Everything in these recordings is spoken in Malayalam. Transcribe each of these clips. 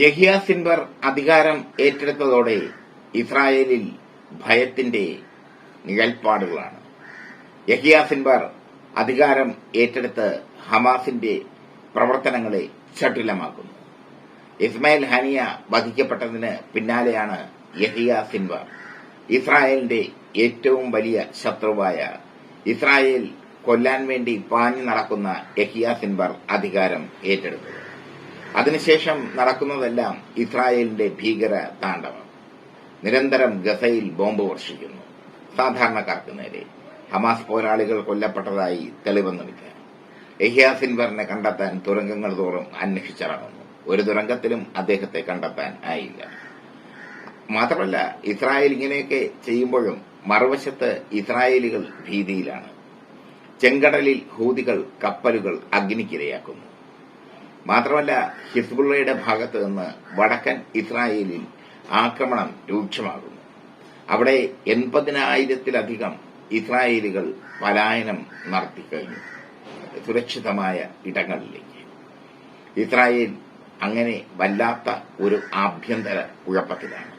യഹിയ സിൻവർ അധികാരം ഏറ്റെടുത്തതോടെ ഇസ്രായേലിൽ ഭയത്തിന്റെ നിഴൽപ്പാടുകളാണ്. യഹിയ സിൻവർ അധികാരം ഏറ്റെടുത്ത് ഹമാസിന്റെ പ്രവർത്തനങ്ങളെ ചട്ടിലമാക്കുന്നു ഇസ്മായിൽ ഹനിയ വധിക്കപ്പെട്ടതിന് പിന്നാലെയാണ് യഹിയ സിൻവർ ഇസ്രായേലിന്റെ ഏറ്റവും വലിയ ശത്രുവായ ഇസ്രായേൽ കൊല്ലാൻ വേണ്ടി പാഞ്ഞു നടക്കുന്ന യഹിയ സിൻവർ അധികാരം ഏറ്റെടുത്തത്. അതിനുശേഷം നടക്കുന്നതെല്ലാം ഇസ്രായേലിന്റെ ഭീകര താണ്ഡവം. നിരന്തരം ഗസയിൽ ബോംബ് വർഷിക്കുന്നു. സാധാരണക്കാർക്ക് നേരെ. ഹമാസ് പോരാളികൾ കൊല്ലപ്പെട്ടതായി തെളിവെന്നുമില്ല യഹിയ സിൻവറിനെ കണ്ടെത്താൻ തുരങ്കങ്ങൾ തോറും അന്വേഷിച്ചിറങ്ങുന്നു. ഒരു തുരങ്കത്തിലും അദ്ദേഹത്തെ കണ്ടെത്താൻ ആയില്ല. മാത്രമല്ല ഇസ്രായേൽ ഇങ്ങനെയൊക്കെ ചെയ്യുമ്പോഴും മറുവശത്ത് ഇസ്രായേലികൾ ഭീതിയിലാണ്. ചെങ്കടലിൽ ഹൂതികൾ കപ്പലുകൾ അഗ്നിക്കിരയാക്കുന്നു. മാത്രമല്ല ഹിസ്ബുള്ളയുടെ ഭാഗത്ത് നിന്ന് വടക്കൻ ഇസ്രായേലിൽ ആക്രമണം രൂക്ഷമാകുന്നു. അവിടെ എൺപതിനായിരത്തിലധികം ഇസ്രായേലികൾ പലായനം നടത്തിക്കഴിഞ്ഞു സുരക്ഷിതമായ ഇടങ്ങളിലേക്ക്. ഇസ്രായേൽ അങ്ങനെ വല്ലാത്ത ഒരു ആഭ്യന്തര കുഴപ്പത്തിലാണ്.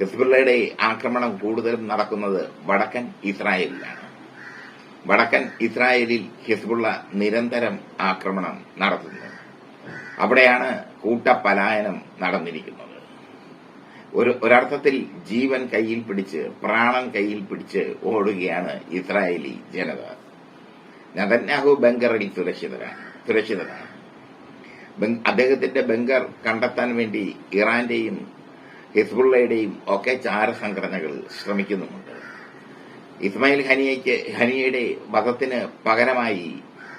ഹിസ്ബുള്ളയുടെ ആക്രമണം കൂടുതലും നടക്കുന്നത് വടക്കൻ ഇസ്രായേലിലാണ്. വടക്കൻ ഇസ്രായേലിൽ ഹിസ്ബുള്ള നിരന്തരം ആക്രമണം നടത്തുന്നു. അവിടെയാണ് കൂട്ടപലായനം നടന്നിരിക്കുന്നത്. ഒരു ഒരർത്ഥത്തിൽ ജീവൻ കയ്യിൽ പിടിച്ച് പ്രാണൻ കയ്യിൽ പിടിച്ച് ഓടുകയാണ് ഇസ്രായേലി ജനത. നദന്യാഹു ബങ്കറിൽ സുരക്ഷിതരാണ് ബംഗ് അദ്ദേഹത്തിന്റെ ബങ്കർ കണ്ടെത്താൻ വേണ്ടി ഇറാന്റെയും ഹിസ്ബുള്ളയുടെയും ഒക്കെ ചാരസംഘടനകൾ ശ്രമിക്കുന്നുമുണ്ട്. ഇസ്മായിൽ ഹനിയയ്ക്ക് ഹനിയയുടെ വധത്തിന് പകരമായി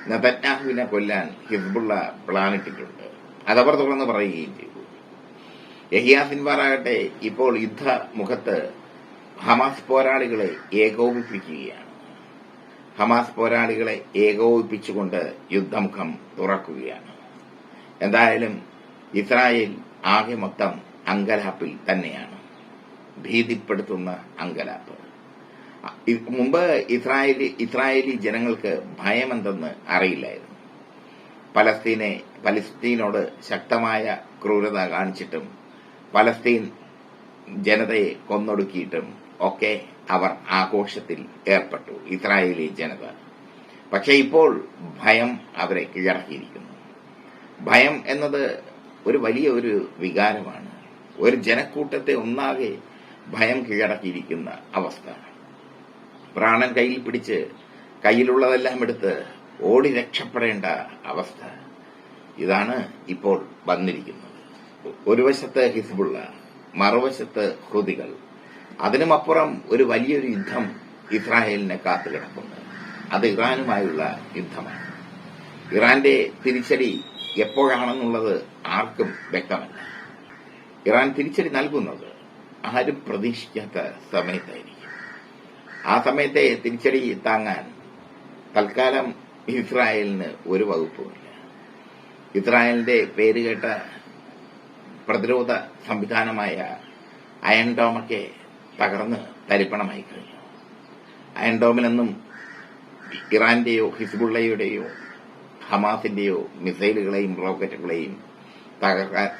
നെതന്യാഹുവിനെ കൊല്ലാൻ ഹിസ്ബുള്ള പ്ലാൻ ഇട്ടിട്ടുണ്ട്. അതവർ തുറന്ന് പറയുകയും ചെയ്തു. യഹിയ സിൻവാറാകട്ടെ ഇപ്പോൾ യുദ്ധമുഖത്ത് ഹമാസ് പോരാളികളെ ഏകോപിപ്പിക്കുകയാണ്. ഹമാസ് പോരാളികളെ ഏകോപിപ്പിച്ചുകൊണ്ട് യുദ്ധമുഖം തുറക്കുകയാണ്. എന്തായാലും ഇസ്രായേൽ ആകെ മൊത്തം അങ്കലാപ്പിൽ തന്നെയാണ്. ഭീതിപ്പെടുത്തുന്ന അങ്കലാപ്പ്. മുമ്പ് ഇസ്രായേലി ഇസ്രായേലി ജനങ്ങൾക്ക് ഭയമെന്തെന്ന് അറിയില്ലായിരുന്നു. പലസ്തീനെ പലസ്തീനോട് ശക്തമായ ക്രൂരത കാണിച്ചിട്ടും പലസ്തീൻ ജനതയെ കൊന്നൊടുക്കിയിട്ടും ഒക്കെ അവർ ആഘോഷത്തിൽ ഏർപ്പെട്ടു ഇസ്രായേലി ജനത. പക്ഷേ ഇപ്പോൾ ഭയം അവരെ കീഴടക്കിയിരിക്കുന്നു. ഭയം എന്നത് ഒരു വലിയ ഒരു വികാരമാണ്. ഒരു ജനക്കൂട്ടത്തെ ഒന്നാകെ ഭയം കീഴടക്കിയിരിക്കുന്ന അവസ്ഥ. പ്രാണൻ കയ്യിൽ പിടിച്ച് കയ്യിലുള്ളതെല്ലാം എടുത്ത് ഓടി രക്ഷപ്പെടേണ്ട അവസ്ഥ ഇതാണ് ഇപ്പോൾ വന്നിരിക്കുന്നത്. ഒരു വശത്ത് ഹിസ്ബുള്ള മറുവശത്ത് ഹൃതികൾ. അതിനുമപ്പുറം ഒരു വലിയൊരു യുദ്ധം ഇസ്രായേലിനെ കാത്തുകിടക്കുന്നു അത് ഇറാനുമായുള്ള യുദ്ധമാണ്. ഇറാന്റെ തിരിച്ചടി എപ്പോഴാണെന്നുള്ളത് ആർക്കും വ്യക്തമല്ല. ഇറാൻ തിരിച്ചടി നൽകുന്നത് ആരും പ്രതീക്ഷിക്കാത്ത സമയത്തായിരിക്കും. ആ സമയത്തെ തിരിച്ചടി താങ്ങാൻ തൽക്കാലം ഇസ്രായേലിന് ഒരു വകുപ്പുമില്ല. ഇസ്രായേലിന്റെ പേരുകേട്ട പ്രതിരോധ സംവിധാനമായ അയൺ ഡോമൊക്കെ തകർന്ന് തരിപ്പണമായി കഴിഞ്ഞു. അയൺ ഡോമിനൊന്നും ഇറാന്റെയോ ഹിസ്ബുള്ളയുടെയോ ഹമാസിന്റെയോ മിസൈലുകളെയും റോക്കറ്റുകളെയും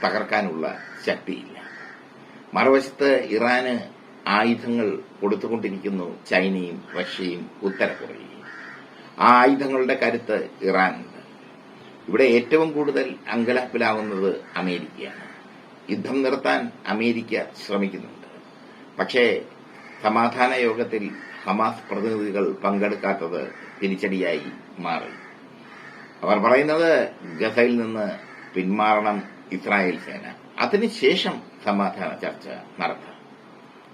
തകർക്കാനുള്ള ശക്തിയില്ല. മറുവശത്ത് ഇറാന് ആയുധങ്ങൾ കൊടുത്തുകൊണ്ടിരിക്കുന്നു ചൈനയും റഷ്യയും ഉത്തര കൊറിയയും ആ ആയുധങ്ങളുടെ കരുത്ത് ഇറാനുണ്ട്. ഇവിടെ ഏറ്റവും കൂടുതൽ അങ്കലാപ്പിലാവുന്നത് അമേരിക്കയാണ്. യുദ്ധം നിർത്താൻ അമേരിക്ക ശ്രമിക്കുന്നുണ്ട്. പക്ഷേ സമാധാന യോഗത്തിൽ ഹമാസ് പ്രതിനിധികൾ പങ്കെടുക്കാത്തത് തിരിച്ചടിയായി മാറി. അവർ പറയുന്നത് ഗസയിൽ നിന്ന് പിന്മാറണം ഇസ്രായേൽ സേന. അതിനുശേഷം സമാധാന ചർച്ച നടത്താം.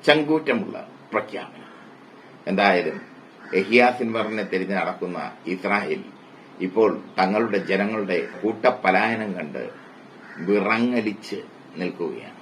ചങ്കൂറ്റമുള്ള പ്രഖ്യാപനം. എന്തായാലും എഹിയാസിൻ സിൻവറിനെ തിരിഞ്ഞ് നടക്കുന്ന ഇസ്രായേൽ ഇപ്പോൾ തങ്ങളുടെ ജനങ്ങളുടെ കൂട്ടപ്പലായനം കണ്ട് വിറങ്ങലിച്ച് നിൽക്കുകയാണ്.